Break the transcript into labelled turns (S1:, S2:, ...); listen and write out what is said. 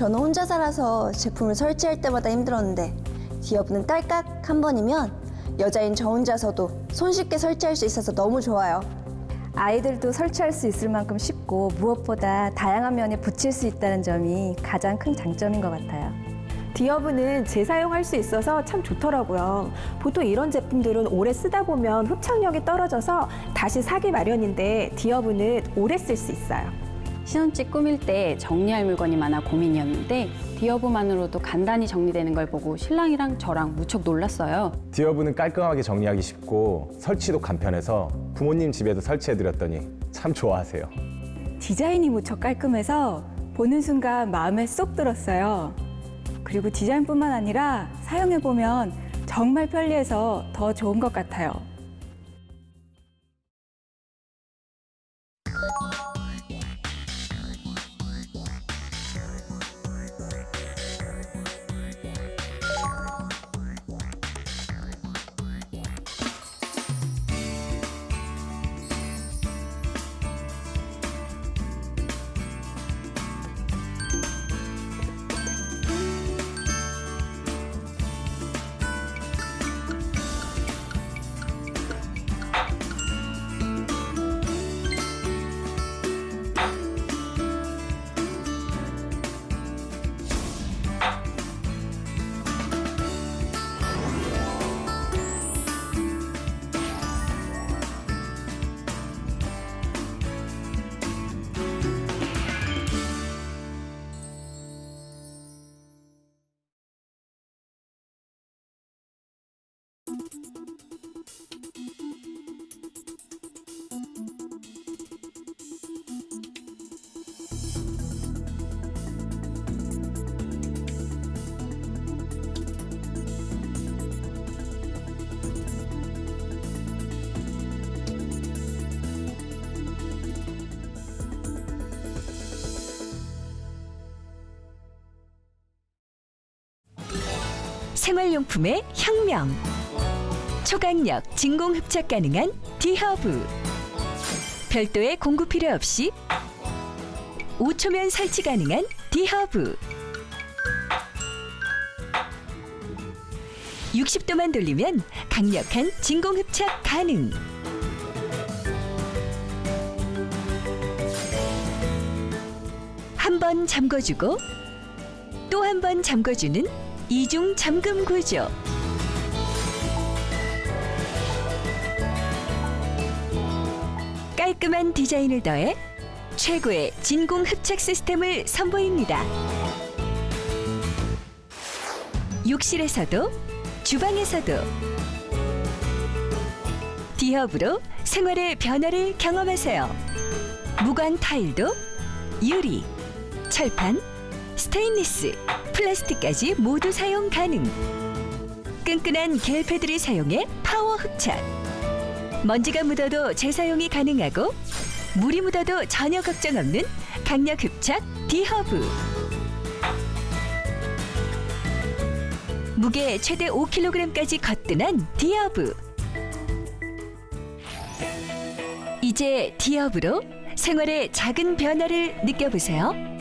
S1: 저는 혼자 살아서 제품을 설치할 때마다 힘들었는데 디어브는 딸깍 한 번이면 여자인 저 혼자서도 손쉽게 설치할 수 있어서 너무 좋아요.
S2: 아이들도 설치할 수 있을 만큼 쉽고 무엇보다 다양한 면에 붙일 수 있다는 점이 가장 큰 장점인 것 같아요.
S3: 디어브는 재사용할 수 있어서 참 좋더라고요. 보통 이런 제품들은 오래 쓰다 보면 흡착력이 떨어져서 다시 사기 마련인데 디어브는 오래 쓸 수 있어요.
S4: 신혼집 꾸밀 때 정리할 물건이 많아 고민이었는데 디어브만으로도 간단히 정리되는 걸 보고 신랑이랑 저랑 무척 놀랐어요.
S5: 디어브는 깔끔하게 정리하기 쉽고 설치도 간편해서 부모님 집에도 설치해드렸더니 참 좋아하세요.
S2: 디자인이 무척 깔끔해서 보는 순간 마음에 쏙 들었어요. 그리고 디자인뿐만 아니라 사용해보면 정말 편리해서 더 좋은 것 같아요.
S6: 생활용품의 혁명. 초강력 진공 흡착 가능한 디허브. 별도의 공구 필요 없이 5초면 설치 가능한 디허브. 60도만 돌리면 강력한 진공 흡착 가능. 한 번 잠궈주고 또 한 번 잠궈주는 이중 잠금 구조. 깔끔한 디자인을 더해 최고의 진공 흡착 시스템을 선보입니다. 욕실에서도 주방에서도 디허브로 생활의 변화를 경험하세요. 무광 타일도 유리, 철판, 스테인리스, 플라스틱까지 모두 사용 가능. 끈끈한 겔 패드를 사용해 파워 흡착. 먼지가 묻어도 재사용이 가능하고 물이 묻어도 전혀 걱정 없는 강력 흡착 디허브. 무게 최대 5kg까지 거뜬한 디허브. 이제 디허브로 생활의 작은 변화를 느껴보세요.